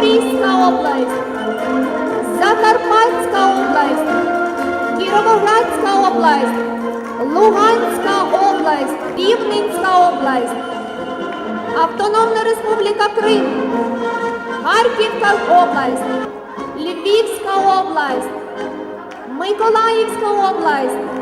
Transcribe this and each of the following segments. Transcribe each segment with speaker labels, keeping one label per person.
Speaker 1: Запорізька область, Закарпатська область, Кіровоградська область, Луганська область, Півненська область, Автономна Республіка Крим, Харківська область, Львівська область, Миколаївська область.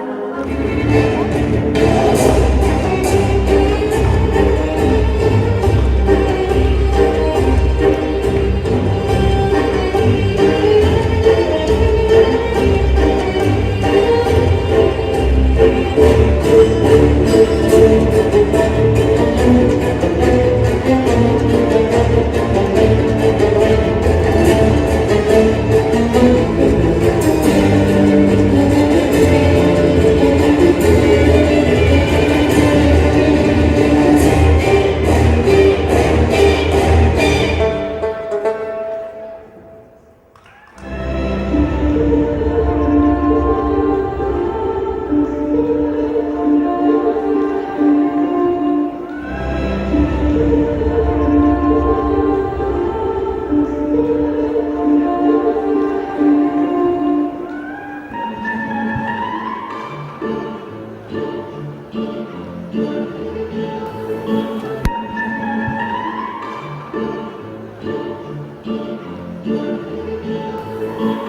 Speaker 1: thank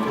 Speaker 1: you.